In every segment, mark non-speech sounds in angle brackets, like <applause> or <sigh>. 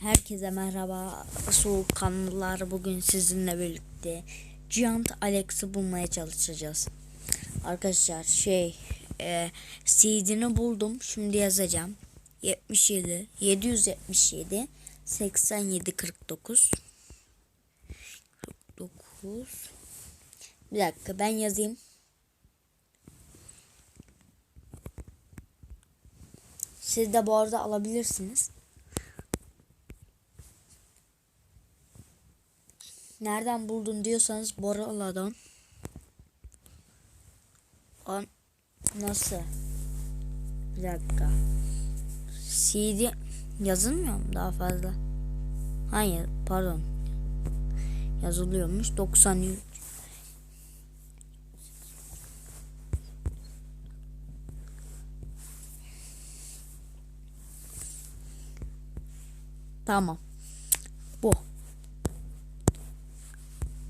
Herkese merhaba soğukkanlılar bugün sizinle birlikte Giant Alex'i bulmaya çalışacağız. Arkadaşlar şey e, CD'ni buldum şimdi yazacağım 77 777 87 49 49 Bir dakika ben yazayım. Siz de bu arada alabilirsiniz. Nereden buldun diyorsanız Borala'dan. An nasıl? Bir dakika. CD yazılmıyor mu daha fazla? Hayır pardon. Yazılıyormuş 93. Tamam. Bu.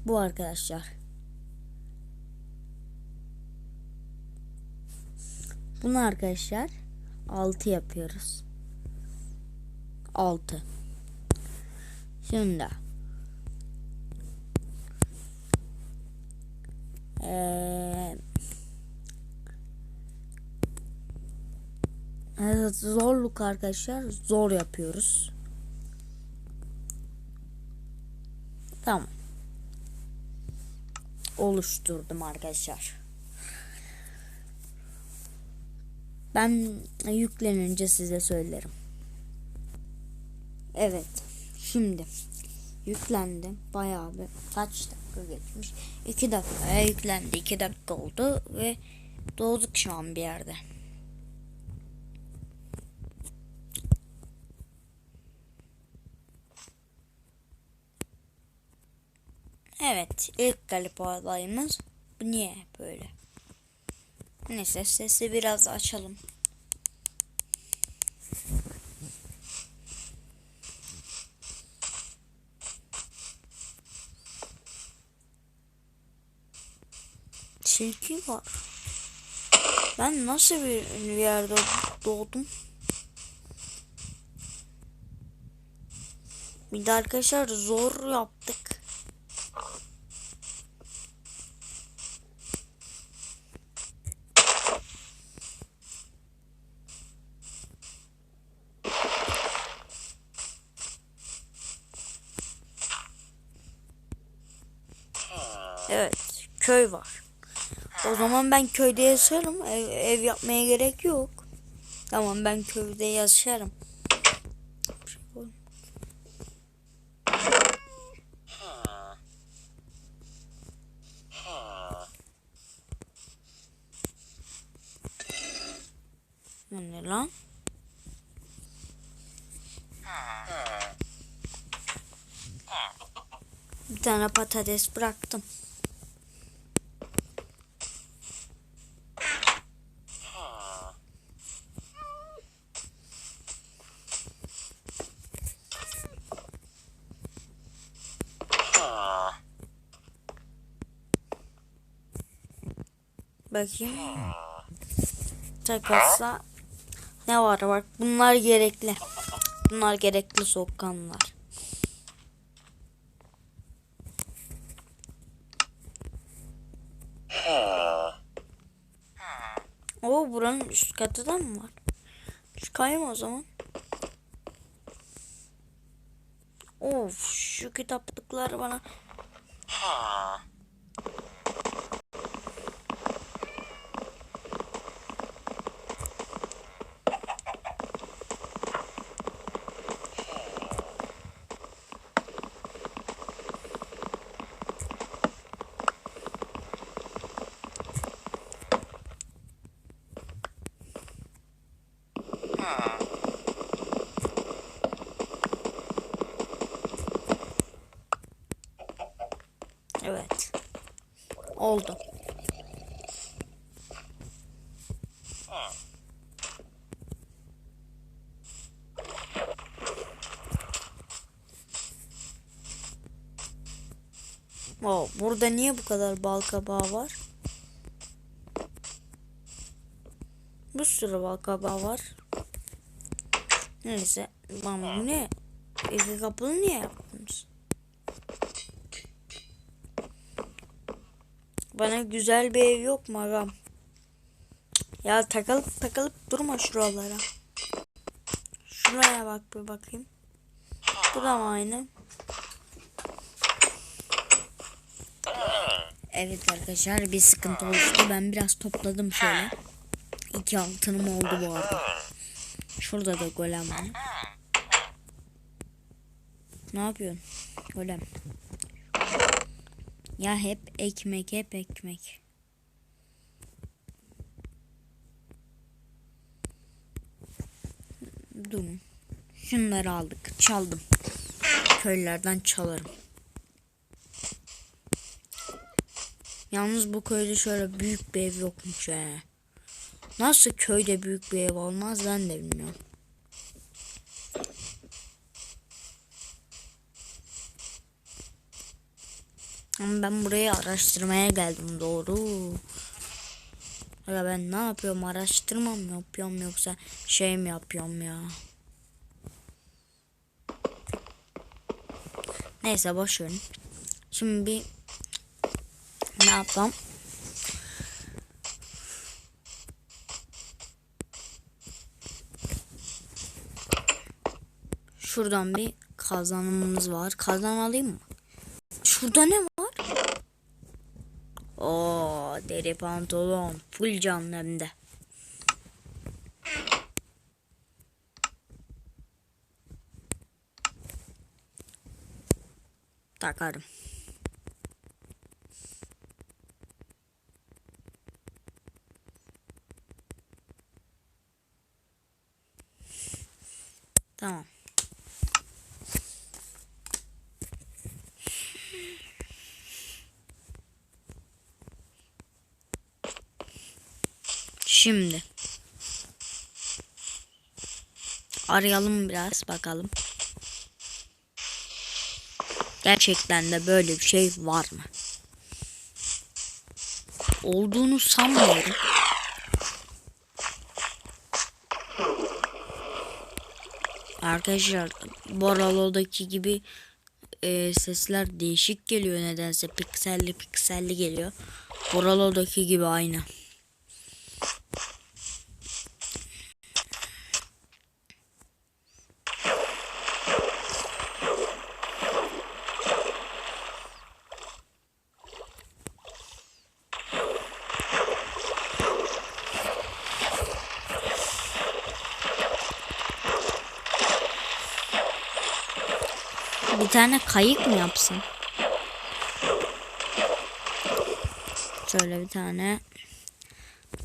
Bu arkadaşlar. Bunu arkadaşlar 6 yapıyoruz. 6. Şimdi ee, evet, zorluk arkadaşlar zor yapıyoruz. Tamam oluşturdum arkadaşlar. Ben yüklenince size söylerim. Evet. Şimdi yüklendi. Bayağı bir kaç dakika geçmiş? 2 dakikaya yüklendi. 2 dakika oldu ve doğduk şu an bir yerde. Evet ilk galip adayımız. Bu niye böyle? Neyse sesi biraz açalım. Tilki var. Ben nasıl bir yerde doğdum? Bir de arkadaşlar zor yaptık. Evet, köy var. O zaman ben köyde yaşarım. Ev, ev yapmaya gerek yok. Tamam ben köyde yaşarım. Bu ne lan? Bir tane patates bıraktım. Bakayım. Takılsa ne var bak bunlar gerekli. Bunlar gerekli soğukkanlılar. O buranın üst katı da mı var? Çıkayım o zaman. Of şu kitaplıklar bana Evet. Oldu. Oo, burada niye bu kadar bal kabağı var? Bir sürü bal kabağı var. Neyse. Lan bu ne? İki kapılı niye yaptınız? Bana güzel bir ev yok mu agam? Ya takılıp takılıp durma şuralara. Şuraya bak bir bakayım. Bu da mı aynı? Evet arkadaşlar bir sıkıntı oluştu. Ben biraz topladım şöyle. İki altınım oldu bu arada. Şurada da golem var. Ne yapıyorsun? Golem. Ya hep ekmek hep ekmek. Durun. Şunları aldık. Çaldım. Köylerden çalarım. Yalnız bu köyde şöyle büyük bir ev yokmuş he. Nasıl köyde büyük bir ev olmaz ben de bilmiyorum. Ben buraya araştırmaya geldim doğru. Ya ben ne yapıyorum araştırma mı yapıyorum yoksa şey mi yapıyorum ya. Neyse boş. Şimdi bir ne yapalım? Şuradan bir kazanımımız var. Kazan alayım mı? Şurada ne var? Deri pantolon. Full canlı hem de. Takarım. Tamam. Şimdi arayalım biraz bakalım. Gerçekten de böyle bir şey var mı? Olduğunu sanmıyorum. Arkadaşlar Boralo'daki gibi e, sesler değişik geliyor nedense pikselli pikselli geliyor. Boralo'daki gibi aynı. Bir tane kayık mı yapsın? Şöyle bir tane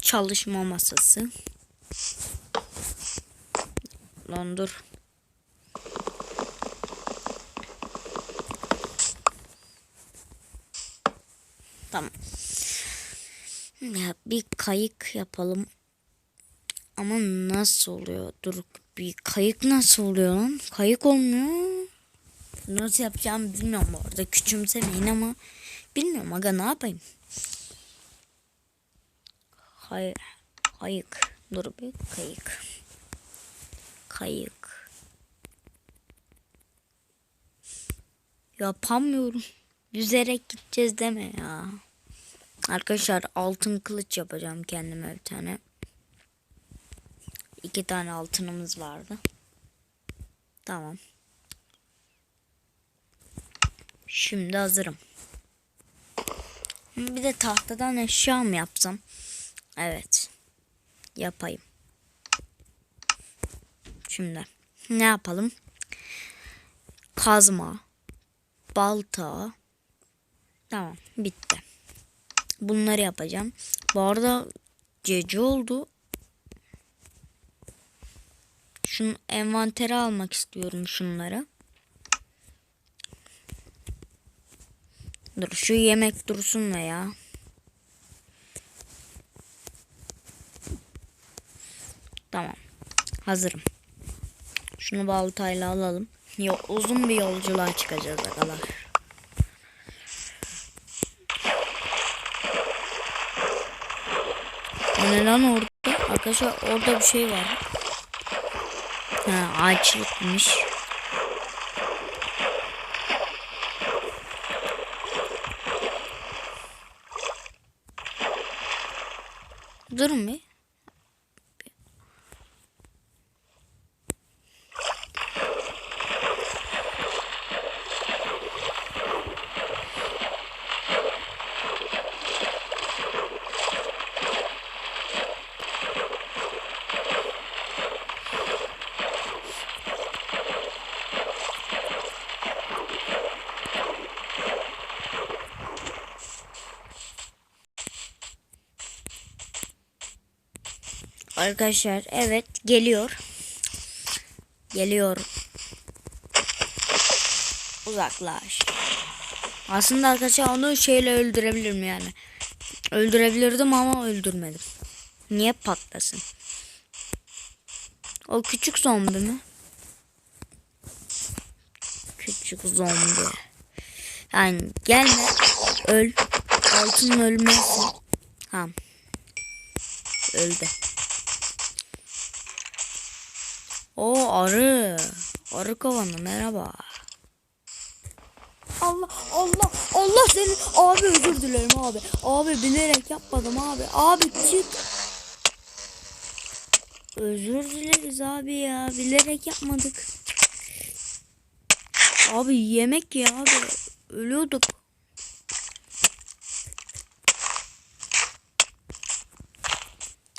çalışma masası. Lan dur. Tamam. Ya bir kayık yapalım. Ama nasıl oluyor? Dur bir kayık nasıl oluyor lan? Kayık olmuyor. Nasıl yapacağımı bilmiyorum orada küçümsemeyin ama bilmiyorum aga ne yapayım. Hayır. Kayık. Dur bir kayık. Kayık. Yapamıyorum. Yüzerek gideceğiz deme ya. Arkadaşlar altın kılıç yapacağım kendime bir tane. İki tane altınımız vardı. Tamam. Şimdi hazırım. Bir de tahtadan eşya mı yapsam? Evet. Yapayım. Şimdi ne yapalım? Kazma, balta. Tamam, bitti. Bunları yapacağım. Bu arada gece oldu. Şunu envantere almak istiyorum şunları. Dur şu yemek dursun veya. Tamam. Hazırım. Şunu baltayla alalım. Yok uzun bir yolculuğa çıkacağız arkadaşlar. Ne lan orada? Arkadaşlar orada bir şey var. Ha ağaçlıkmış. Durun bir. Arkadaşlar evet geliyor. Geliyor. Uzaklaş. Aslında arkadaşlar onu şeyle öldürebilirim yani. Öldürebilirdim ama öldürmedim. Niye patlasın? O küçük zombi mi? Küçük zombi. Yani gelme. Öl. Altın ölmesin. Tamam. Öldü. O arı. Arı kovanı merhaba. Allah Allah Allah seni abi özür dilerim abi. Abi bilerek yapmadım abi. Abi çık. Özür dileriz abi ya. Bilerek yapmadık. Abi yemek ya abi. Ölüyorduk.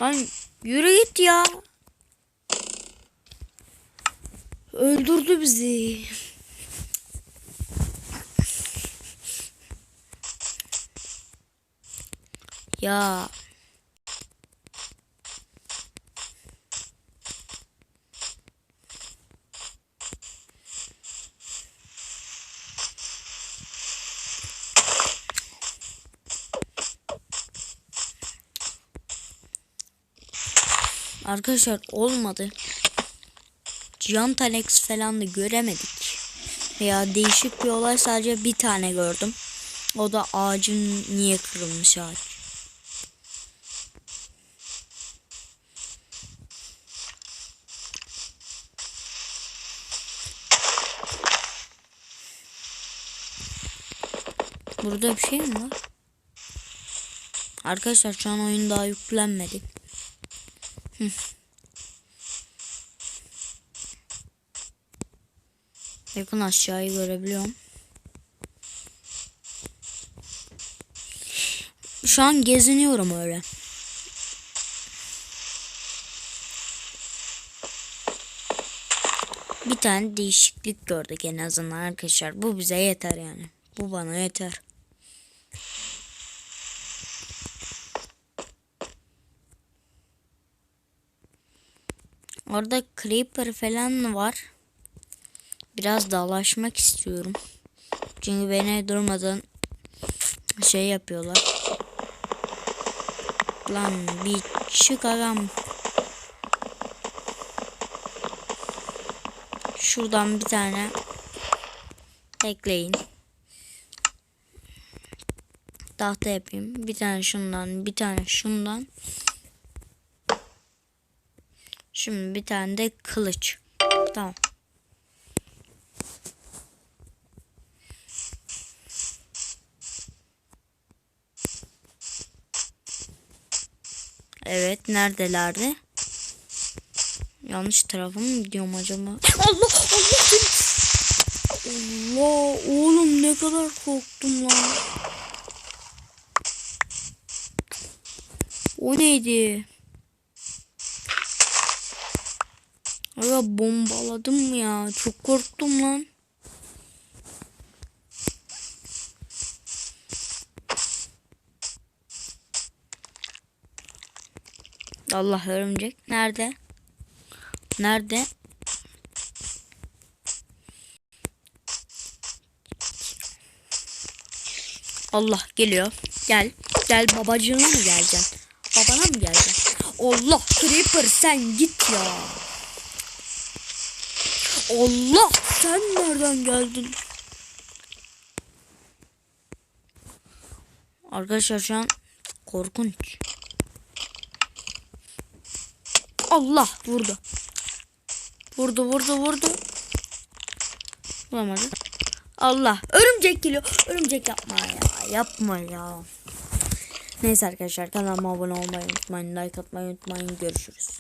Lan yürü git ya. Öldürdü bizi. Ya. Arkadaşlar olmadı. Giant Alex falan da göremedik. Veya değişik bir olay sadece bir tane gördüm. O da ağacın niye kırılmış ağaç. Burada bir şey mi var? Arkadaşlar şu an oyun daha yüklenmedi. Hı. Yakın aşağıyı görebiliyorum. Şu an geziniyorum öyle. Bir tane değişiklik gördük en azından arkadaşlar. Bu bize yeter yani. Bu bana yeter. Orada creeper falan var. Biraz dalaşmak istiyorum. Çünkü beni durmadan şey yapıyorlar. Lan bir çık adam. Şuradan bir tane ekleyin. Tahta yapayım. Bir tane şundan, bir tane şundan. Şimdi bir tane de kılıç. Tamam. Evet neredelerdi? Yanlış tarafa mı gidiyorum acaba? <laughs> Allah Allah. Allah oğlum ne kadar korktum lan. O neydi? Aga bombaladım ya. Çok korktum lan. Allah örümcek. Nerede? Nerede? Allah geliyor. Gel. Gel babacığına mı geleceksin? Babana mı geleceksin? Allah Creeper sen git ya. Allah sen nereden geldin? Arkadaşlar şu an korkunç. Allah vurdu. Vurdu vurdu vurdu. Vuramadı. Allah örümcek geliyor. Örümcek yapma ya. Yapma ya. Neyse arkadaşlar kanalıma abone olmayı unutmayın. Like atmayı unutmayın. Görüşürüz.